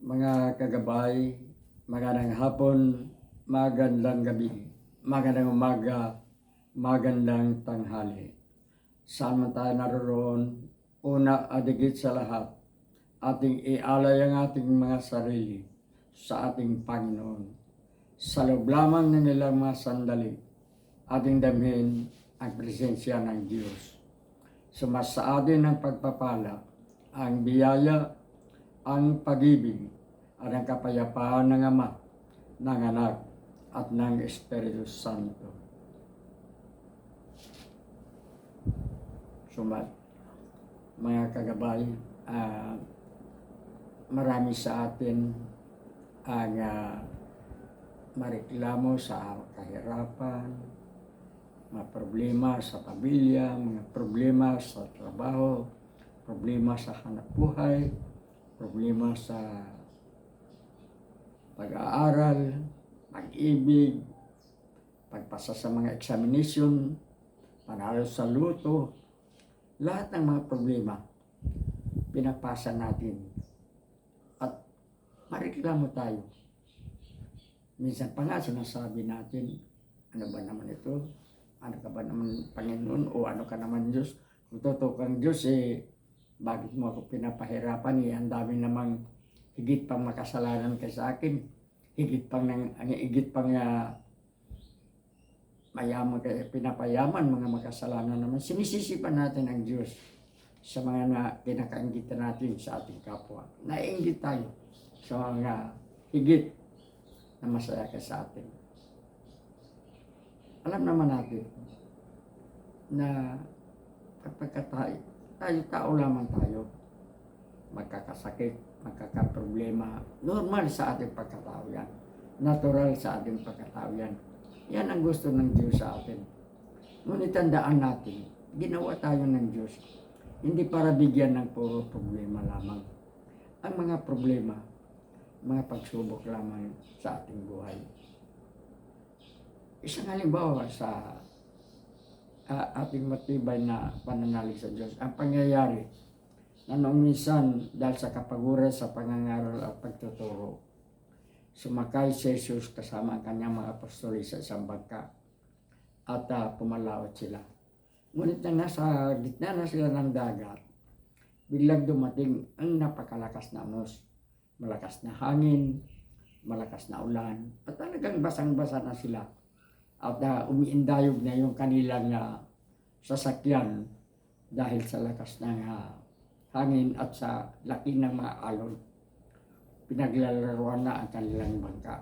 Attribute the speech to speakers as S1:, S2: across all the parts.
S1: mga kagabay, magandang hapon, magandang gabi, magandang umaga, magandang tanghali. Saan man tayo naroon, una adigit sa lahat, ating ialay ang ating mga sarili sa ating Panginoon. Sa loob lamang ng nilang mga sandali, ating damhin ang presensya ng Diyos. Sumasa atin ang pagpapala, ang biyaya, ang pag-ibig at ang kapayapaan ng Ama, ng Anak, at ng Espiritu Santo. Sumat, mga kagabay, ah, marami sa atin ang ah, mareklamo sa kahirapan, mga problema sa pamilya, mga problema sa trabaho, problema sa hanap buhay, problema sa pag-aaral, pag-ibig, pagpasa sa mga examination, panalo sa luto, lahat ng mga problema, pinapasa natin. At mareklamo tayo. Minsan pa nga sinasabi natin, ano ba naman ito? Ano ka ba naman Panginoon? O ano ka naman Diyos? Kung totoo kang Diyos, eh, bakit mo ako pinapahirapan? Eh, ang dami namang higit pang makasalanan kay sa akin. Higit pang, nang, ang higit pang uh, mayaman pinapayaman mga makasalanan naman. Sinisisi pa natin ang Diyos sa mga na kinakainggitan natin sa ating kapwa. Naiingit tayo sa mga higit na masaya ka sa atin. Alam naman natin na kapag tayo, tayo tao lamang tayo, magkakasakit, magkakaproblema, normal sa ating pagkatao yan. Natural sa ating pagkatao yan. Yan ang gusto ng Diyos sa atin. Ngunit tandaan natin, ginawa tayo ng Diyos, hindi para bigyan ng puro problema lamang. Ang mga problema, mga pagsubok lamang sa ating buhay. Isang halimbawa sa uh, ating matibay na pananalig sa Diyos, ang pangyayari na noong minsan dahil sa kapaguran sa pangangaral at pagtuturo, sumakay si Jesus kasama ang kanyang mga apostoli sa isang bangka at uh, pumalawat sila. Ngunit na nasa gitna na sila ng dagat, biglang dumating ang napakalakas na unos. Malakas na hangin, malakas na ulan, at talagang basang-basa na sila. At uh, umiindayog na yung kanilang uh, sasakyan dahil sa lakas ng uh, hangin at sa laki ng mga alon. Pinaglalaroan na ang kanilang bangka.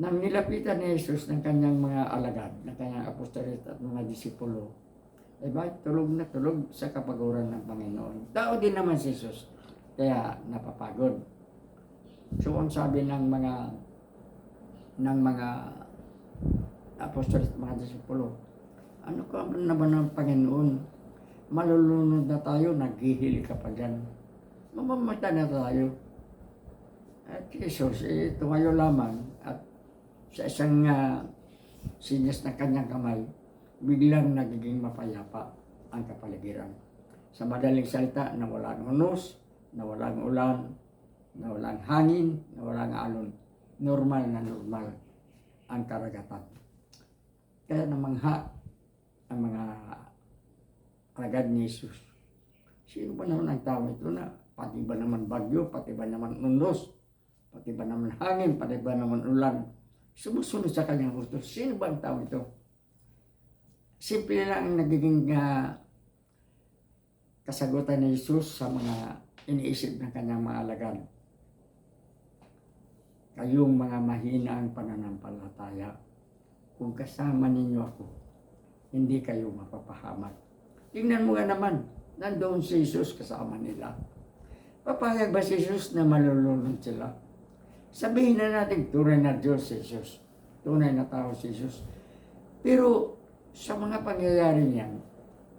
S1: Nang nilapitan ni Jesus ng kanyang mga alagad, ng kanyang apostolit at mga disipulo, ay bakit tulog na tulog sa kapaguran ng Panginoon. Tao din naman si Jesus, kaya napapagod. So ang sabi ng mga ng mga apostolit at mga disipulo, ano ka na ba ng Panginoon? Malulunod na tayo, naghihili ka pa dyan. Mamamatay na tayo. At Jesus, eh, tumayo lamang at sa isang uh, sinyas ng kanyang kamay, biglang nagiging mapayapa ang kapaligiran. Sa madaling salita, nawalang unos, nawalang ulan, nawalang hangin, nawalang alon. Normal na normal ang karagatan. Kaya namangha ang mga alagad ni Jesus. Sino ba naman ang tao ito na pati ba naman bagyo, pati ba naman unos, pati ba naman hangin, pati ba naman ulan, sumusunod sa kanyang gusto. Sino ba ang tao ito? Simple lang ang nagiging uh, kasagutan ni Jesus sa mga iniisip ng kanyang mga alagad. Kayong mga mahina ang pananampalataya, kung kasama ninyo ako, hindi kayo mapapahamak. Tingnan mo nga naman, nandoon si Jesus kasama nila. Papayag ba si Jesus na malulunod sila? Sabihin na natin, tunay na Diyos si Jesus. Tunay na tao si Jesus. Pero sa mga pangyayari niyan,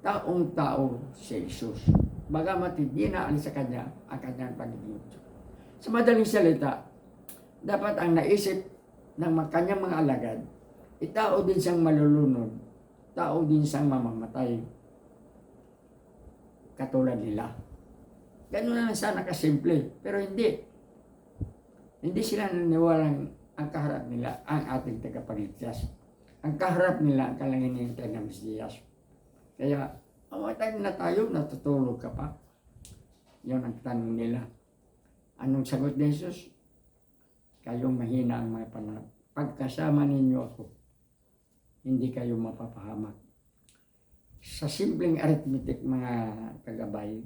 S1: taong tao si Jesus. Bagamat hindi naalis sa kanya ang kanyang pagiging. Sa madaling salita, dapat ang naisip ng kanyang mga alagad, itao din siyang malulunod, tao din siyang mamamatay katulad nila. Ganun lang sana kasimple. Pero hindi. Hindi sila naniniwalang ang kaharap nila ang ating tagapagligtas. Ang kaharap nila ang kalanginintay ng Mesiyas. Kaya, mamatay na tayo, natutulog ka pa. Yun ang tanong nila. Anong sagot ni Jesus? Kayong mahina ang mga panahon. Pagkasama ninyo ako, hindi kayo mapapahamak. Sa simpleng arithmetic mga kagabay,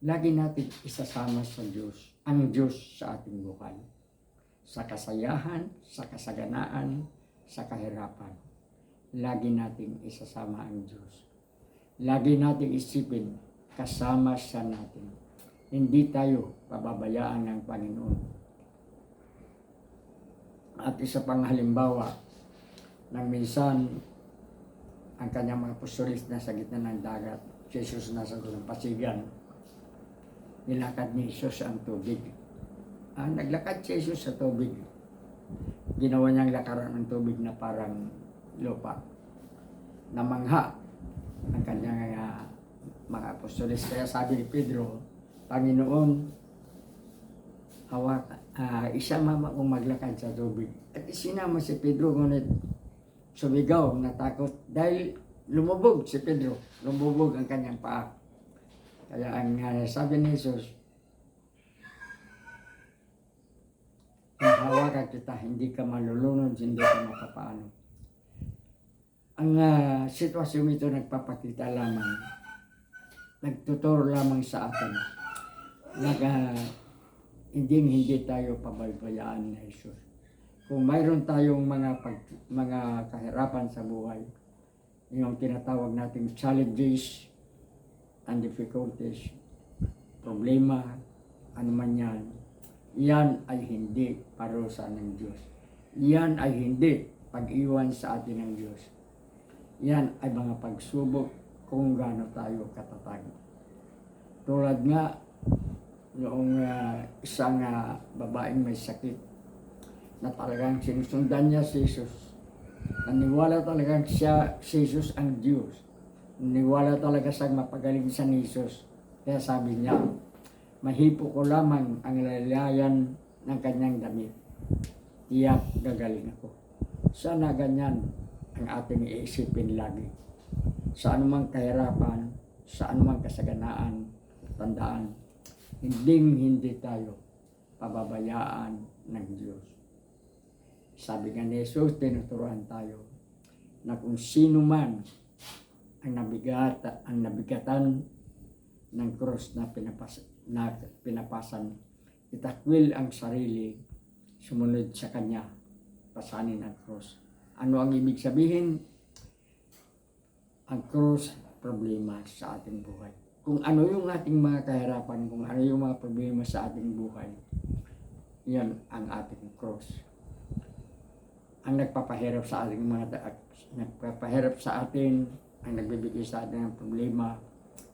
S1: lagi natin isasama sa Diyos, ang Diyos sa ating buhay. Sa kasayahan, sa kasaganaan, sa kahirapan. Lagi natin isasama ang Diyos. Lagi natin isipin, kasama siya natin. Hindi tayo pababayaan ng Panginoon. At isa pang halimbawa, nang minsan, ang kanyang mga apostolis nasa gitna ng dagat, Jesus nasa pasigan, nilakad ni Jesus ang tubig. Ah, naglakad si Jesus sa tubig. Ginawa niyang lakaran ng tubig na parang lupa. Namangha ang kanyang ah, mga apostolis. Kaya sabi ni Pedro, Panginoon, hawak, ah, isama akong maglakad sa tubig. At isinama si Pedro, ngunit sumigaw, natakot, dahil lumubog si Pedro, lumubog ang kanyang paa. Kaya ang ah, sabi ni Jesus, kung hawakan kita, hindi ka malulunod, hindi ka mapapaano. Ang ah, sitwasyon ito nagpapakita lamang, nagtuturo lamang sa atin, nag, ah, hindi hindi tayo pabaybayaan ni Jesus. Kung mayroon tayong mga pag, mga kahirapan sa buhay, yung tinatawag nating challenges and difficulties, problema, ano man yan, yan ay hindi parusa ng Diyos. Yan ay hindi pag-iwan sa atin ng Diyos. Yan ay mga pagsubok kung gaano tayo katatag. Tulad nga, noong ah, isang ah, babaeng may sakit na talagang sinusundan niya si Jesus. Naniwala talagang siya, si Jesus ang Diyos. Naniwala talaga siyang mapagaling sa ni Jesus. Kaya sabi niya, mahipo ko lamang ang lalayan ng kanyang damit. Tiyak gagaling ako. Sana ganyan ang ating iisipin lagi. Sa anumang kahirapan, sa anumang kasaganaan, tandaan, hindi hindi tayo pababayaan ng Diyos. Sabi nga ni Jesus, tinuturuan tayo na kung sino man ang nabigat, ang nabigatan ng cross na, pinapas, na pinapasan, itakwil ang sarili, sumunod sa Kanya, pasanin ang cross. Ano ang ibig sabihin? Ang cross, problema sa ating buhay. Kung ano yung ating mga kahirapan, kung ano yung mga problema sa ating buhay, yan ang ating cross. Ang nagpapahirap sa ating mga da- nagpapahirap sa atin, ang nagbibigay sa atin ng problema,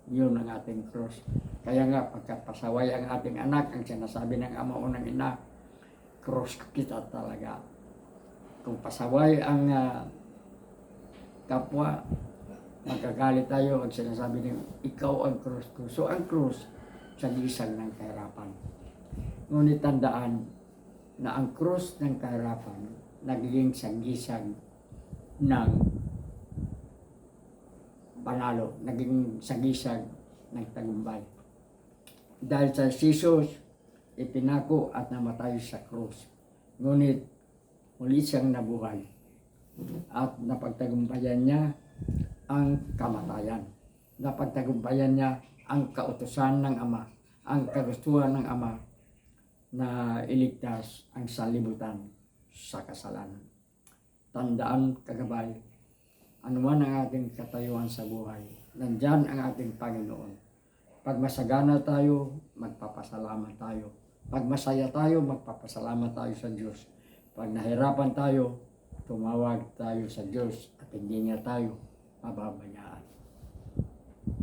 S1: yun ang ating cross. Kaya nga, pagkapasaway ang ating anak, ang sinasabi ng ama o ng ina, cross kita talaga. Kung pasaway ang ah, kapwa, magkagalit tayo ang sinasabi ng ikaw ang cross ko. So ang cross, sa gisag ng kahirapan. Ngunit tandaan na ang cross ng kahirapan nagiging sagisag ng panalo, naging sagisag ng tagumpay. Dahil sa Jesus, ipinako at namatay sa krus. Ngunit muli siyang nabuhay at napagtagumpayan niya ang kamatayan. Napagtagumpayan niya ang kautusan ng Ama, ang kagustuhan ng Ama na iligtas ang salibutan sa kasalanan. Tandaan kagabay, anuman ang ating katayuan sa buhay, nandyan ang ating Panginoon. Pag masagana tayo, magpapasalamat tayo. Pag masaya tayo, magpapasalamat tayo sa Diyos. Pag nahirapan tayo, tumawag tayo sa Diyos at hindi niya tayo mababaya